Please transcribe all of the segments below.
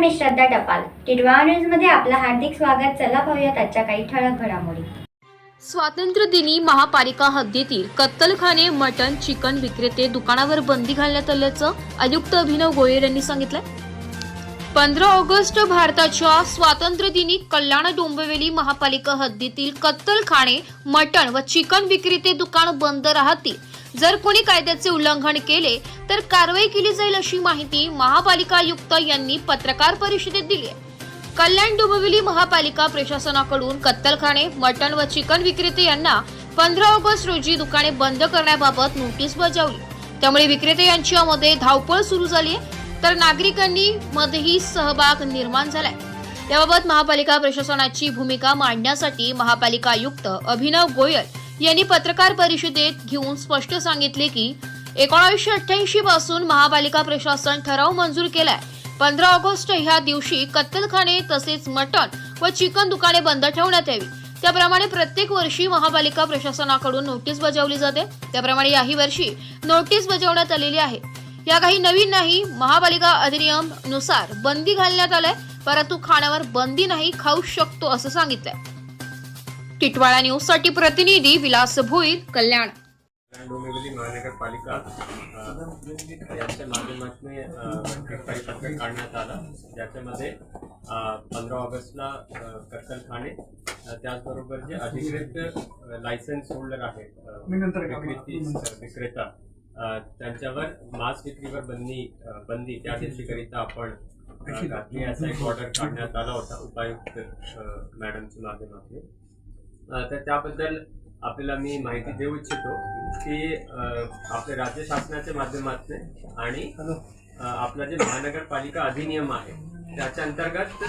मी श्रद्धा टपाल. टिडवा न्यूजमध्ये आपलं हार्दिक स्वागत. चला पाहूयात आजच्या काही ठळक घडामोडी. स्वातंत्र्य दिनी महापालिका हद्दीतील कत्तलखाने मटण चिकन विक्रेते दुकानावर बंदी घालण्यात आल्याचं आयुक्त अभिनव गोयल यांनी सांगितलं पंधरा ऑगस्ट भारताच्या स्वातंत्र्य दिनी कल्याण डोंबिवली महापालिका हद्दीतील कत्तलखाने मटण व चिकन विक्रेते दुकान बंद राहतील. जर कोणी कायद्याचे उल्लंघन केले तर कारवाई केली जाईल अशी माहिती महापालिका आयुक्त यांनी पत्रकार परिषदेत दिली आहे. कल्याण डोंबिवली महापालिका प्रशासनाकडून कत्तलखाने मटण व चिकन विक्रेते यांना पंधरा ऑगस्ट रोजी दुकाने बंद करण्याबाबत नोटीस बजावली. त्यामुळे विक्रेते यांच्यामध्ये धावपळ सुरू झाली तर नागरिकांनी मध्येही सहभाग निर्माण झालाय. याबाबत महापालिका प्रशासनाची भूमिका मांडण्यासाठी महापालिका आयुक्त अभिनव गोयल यांनी पत्रकार परिषदेत घेऊन स्पष्ट सांगितले की एकोणीसशे अठ्ठ्याऐंशी पासून महापालिका प्रशासन ठराव मंजूर केलाय. पंधरा ऑगस्ट ह्या दिवशी कत्तलखाने तसेच मटण व चिकन दुकाने बंद ठेवण्यात यावी. त्याप्रमाणे प्रत्येक वर्षी महापालिका प्रशासनाकडून नोटीस बजावली जाते. त्याप्रमाणे याही वर्षी नोटीस बजावण्यात आलेली आहे. या काही नवीन नाही महापालिका अधिनियमनुसार बंदी घालण्यात आलाय परंतु खाण्यावर बंदी नाही खाऊ शकतो असं सांगितलंय. टिटवाळा न्यूजसाठी प्रतिनिधी विलास भोईर कल्याण. डोंबिवली महानगरपालिका यांच्या माध्यमातून एक परिपत्रक काढण्यात आलं. ज्याच्यामध्ये पंधरा ऑगस्टला कत्तलखाने त्याचबरोबर जे अधिकृत लायसन्स होल्डर आहेत अ, विक्रेती विक्रेता त्यांच्यावर मांस विक्रीवर बंदी बंदी त्या दिवशीकरिता आपण घातली असा एक ऑर्डर काढण्यात आला होता उपायुक्त मॅडमच्या माध्यमातून. तर त्याबद्दल आपल्याला मी माहिती देऊ इच्छितो की आपल्या राज्य शासनाच्या माध्यमातून आणि आपला जे महानगरपालिका अधिनियम आहे त्याच्या अंतर्गत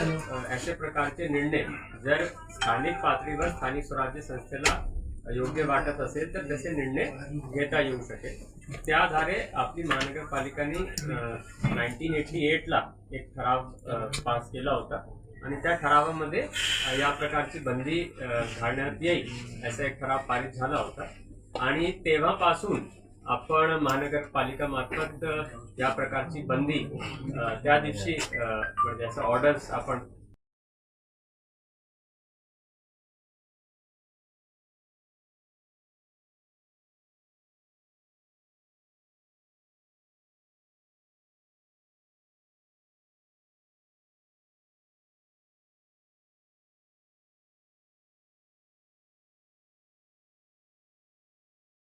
अशा प्रकारचे निर्णय जर स्थानिक पातळीवर स्थानिक स्वराज्य संस्थेला योग्य वाटत असेल तर तसे निर्णय घेता येऊ शकेल. त्या आधारे आपली महानगरपालिकाने नाईन्टीन एटी एटला एक ठराव पास केला होता. आणि त्या ठरावामध्ये या प्रकारची बंदी घालण्यात येईल असा एक ठराव पारित झाला होता. आणि तेव्हापासून आपण महानगरपालिका मार्फत या प्रकारची बंदी त्या दिवशी म्हणजे असं ऑर्डर्स आपण